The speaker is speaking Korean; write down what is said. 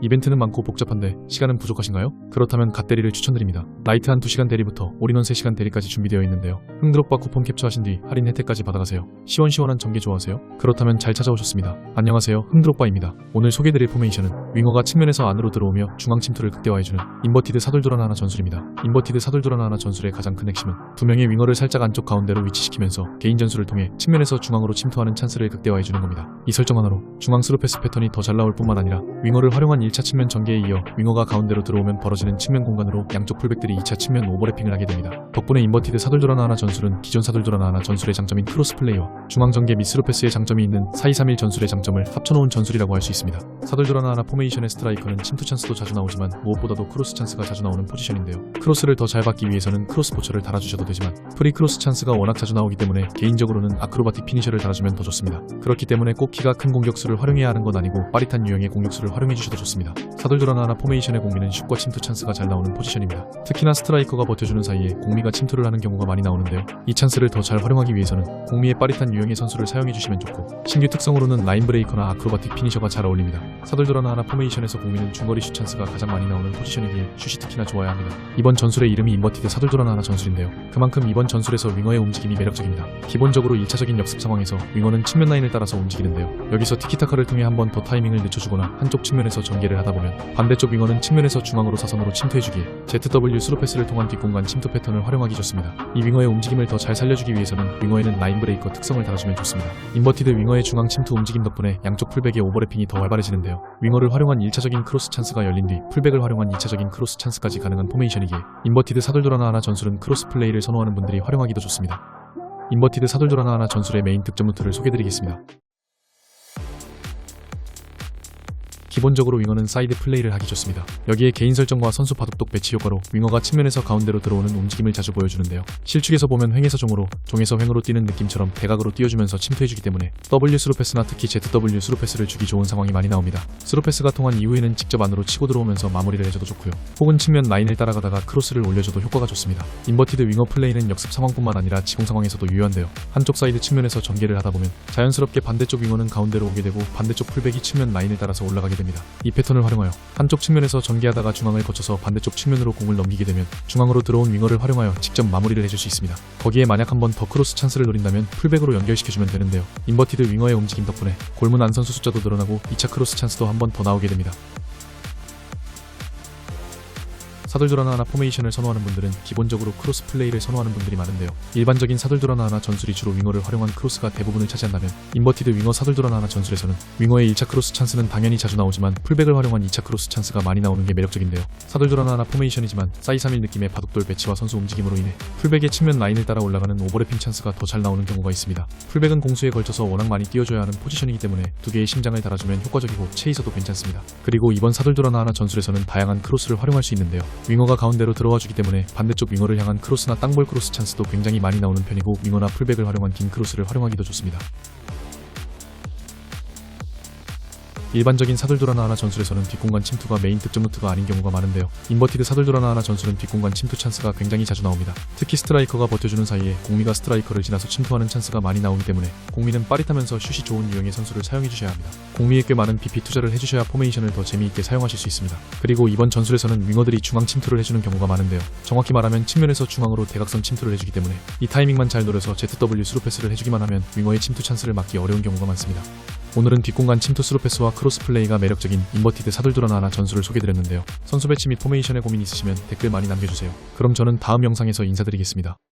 이벤트는 많고 복잡한데 시간은 부족하신가요? 그렇다면 갓대리를 추천드립니다. 라이트 한 2시간 대리부터 올인원 3시간 대리까지 준비되어 있는데요. 흥드롭바 쿠폰 캡처하신 뒤 할인 혜택까지 받아가세요. 시원시원한 전개 좋아하세요? 그렇다면 잘 찾아오셨습니다. 안녕하세요. 흥드롭바입니다. 오늘 소개드릴 포메이션은 윙어가 측면에서 안으로 들어오며 중앙 침투를 극대화해주는 인버티드 사돌도라나 하나 전술입니다. 인버티드 사돌도라나 하나 전술의 가장 큰 핵심은 두 명의 윙어를 살짝 안쪽 가운데로 위치시키면서 개인 전술을 통해 측면에서 중앙으로 침투하는 찬스를 극대화해주는 겁니다. 이 설정 하나로 중앙 스루 패스 패턴이 더 잘 나올 뿐만 아니라 윙어를 활용한 1차 측면 전개에 이어 윙어가 가운데로 들어오면 벌어지는 측면 공간으로 양쪽 풀백들이 2차 측면 오버래핑을 하게 됩니다. 덕분에 인버티드 사돌도라나 하나 전술은 기존 사돌도라나 하나 전술의 장점인 크로스 플레이와 중앙 전개 미스루 패스의 장점이 있는 4231 전술의 장점을 합쳐놓은 전술이라고 할 수 있습니다. 사돌도라나 하나 포메이션의 스트라이커는 침투 찬스도 자주 나오지만 무엇보다도 크로스 찬스가 자주 나오는 포지션인데요. 크로스를 더 잘 받기 위해서는 크로스 포처를 달아주셔도 되지만 프리 크로스 찬스가 워낙 자주 나오기 때문에 개인적으로는 아크로바틱 피니셔를 달아주면 더 좋습니다. 그렇기 때문에 꼭 키가 큰 공격수를 활용해야 하는 건 아니고 빠릿한 유형의 공격수를 활용해 주셔도 좋습니다. 사돌도라나 하나 포메이션의 공미는 슛과 침투 찬스가 잘 나오는 포지션입니다. 특히나 스트라이커가 버텨주는 사이에 공미가 침투를 하는 경우가 많이 나오는데요. 이 찬스를 더 잘 활용하기 위해서는 공미의 빠릿한 유형의 선수를 사용해 주시면 좋고 신규 특성으로는 라인 브레이커나 아크로바틱 피니셔가 잘 어울립니다. 사돌도라나 하나 포메이션에서 공미는 중거리 슛 찬스가 가장 많이 나오는 포지션이기에 슛이 특히나 좋아야 합니다. 이번 전술의 이름이 인버티드 사돌도라나 하나 전술인데요. 그만큼 이번 전술에서 윙어의 움직임이 매력적입니다. 기본적으로 1차적인 역습 상황에서 윙어는 측면 라인을 따라서 움직이는데요. 여기서 티키타카를 통해 한 번 더 타이밍을 늦춰주거나 한쪽 측면에서 전개 를 하다 보면 반대쪽 윙어는 측면에서 중앙으로 사선으로 침투해주기에 ZW 스루 패스를 통한 뒷공간 침투 패턴을 활용하기 좋습니다. 이 윙어의 움직임을 더 잘 살려주기 위해서는 윙어에는 라인 브레이커 특성을 달아주면 좋습니다. 인버티드 윙어의 중앙 침투 움직임 덕분에 양쪽 풀백의 오버래핑이 더 활발해지는데요. 윙어를 활용한 1차적인 크로스 찬스가 열린 뒤 풀백을 활용한 2차적인 크로스 찬스까지 가능한 포메이션이기에 인버티드 사돌도라나 하나 전술은 크로스 플레이를 선호하는 분들이 활용하기도 좋습니다. 인버티드 사돌도라나 하나 전술의 메인 득점 루트를 소개드리겠습니다. 기본적으로 윙어는 사이드 플레이를 하기 좋습니다. 여기에 개인 설정과 선수 바둑독 배치 효과로 윙어가 측면에서 가운데로 들어오는 움직임을 자주 보여주는데요. 실축에서 보면 횡에서 종으로, 종에서 횡으로 뛰는 느낌처럼 대각으로 뛰어주면서 침투해주기 때문에 W 스루 패스나 특히 ZW 스루 패스를 주기 좋은 상황이 많이 나옵니다. 스루 패스가 통한 이후에는 직접 안으로 치고 들어오면서 마무리를 해줘도 좋고요. 혹은 측면 라인을 따라가다가 크로스를 올려줘도 효과가 좋습니다. 인버티드 윙어 플레이는 역습 상황뿐만 아니라 지공 상황에서도 유효한데요. 한쪽 사이드 측면에서 전개를 하다 보면 자연스럽게 반대쪽 윙어는 가운데로 오게 되고 반대쪽 풀백이 측면 라인을 따라서 올라가게 됩니다. 이 패턴을 활용하여 한쪽 측면에서 전개하다가 중앙을 거쳐서 반대쪽 측면으로 공을 넘기게 되면 중앙으로 들어온 윙어를 활용하여 직접 마무리를 해줄 수 있습니다. 거기에 만약 한 번 더 크로스 찬스를 노린다면 풀백으로 연결시켜주면 되는데요. 인버티드 윙어의 움직임 덕분에 골문 안 선수 숫자도 늘어나고 2차 크로스 찬스도 한 번 더 나오게 됩니다. 사돌도라나 하나 포메이션을 선호하는 분들은 기본적으로 크로스 플레이를 선호하는 분들이 많은데요. 일반적인 사돌도라나 하나 전술이 주로 윙어를 활용한 크로스가 대부분을 차지한다면 인버티드 윙어 사돌도라나 하나 전술에서는 윙어의 1차 크로스 찬스는 당연히 자주 나오지만 풀백을 활용한 2차 크로스 찬스가 많이 나오는 게 매력적인데요. 사돌도라나 하나 포메이션이지만 사이사밀 느낌의 바둑돌 배치와 선수 움직임으로 인해 풀백의 측면 라인을 따라 올라가는 오버래핑 찬스가 더 잘 나오는 경우가 있습니다. 풀백은 공수에 걸쳐서 워낙 많이 띄워줘야 하는 포지션이기 때문에 두 개의 심장을 달아주면 효과적이고 체이서도 괜찮습니다. 그리고 이번 사돌도라나 하나 전술에서는 다양한 크로스를 활용할 수 있는데요. 윙어가 가운데로 들어와 주기 때문에 반대쪽 윙어를 향한 크로스나 땅볼 크로스 찬스도 굉장히 많이 나오는 편이고 윙어나 풀백을 활용한 긴 크로스를 활용하기도 좋습니다. 일반적인 사돌도라나 하나 전술에서는 뒷공간 침투가 메인 득점 루트가 아닌 경우가 많은데요. 인버티드 사돌도라나 하나 전술은 뒷공간 침투 찬스가 굉장히 자주 나옵니다. 특히 스트라이커가 버텨주는 사이에 공미가 스트라이커를 지나서 침투하는 찬스가 많이 나오기 때문에 공미는 빠릿하면서 슛이 좋은 유형의 선수를 사용해 주셔야 합니다. 공미에 꽤 많은 BP 투자를 해주셔야 포메이션을 더 재미있게 사용하실 수 있습니다. 그리고 이번 전술에서는 윙어들이 중앙 침투를 해주는 경우가 많은데요. 정확히 말하면 측면에서 중앙으로 대각선 침투를 해주기 때문에 이 타이밍만 잘 노려서 ZW 스루 패스를 해주기만 하면 윙어의 침투 찬스를 막기 어려운 경우가 많습니다. 오늘은 뒷공간 침투 스루 패스와 크로스 플레이가 매력적인 인버티드 하나 전술을 소개드렸는데요. 선수 배치 및 포메이션에 고민 있으시면 댓글 많이 남겨주세요. 그럼 저는 다음 영상에서 인사드리겠습니다.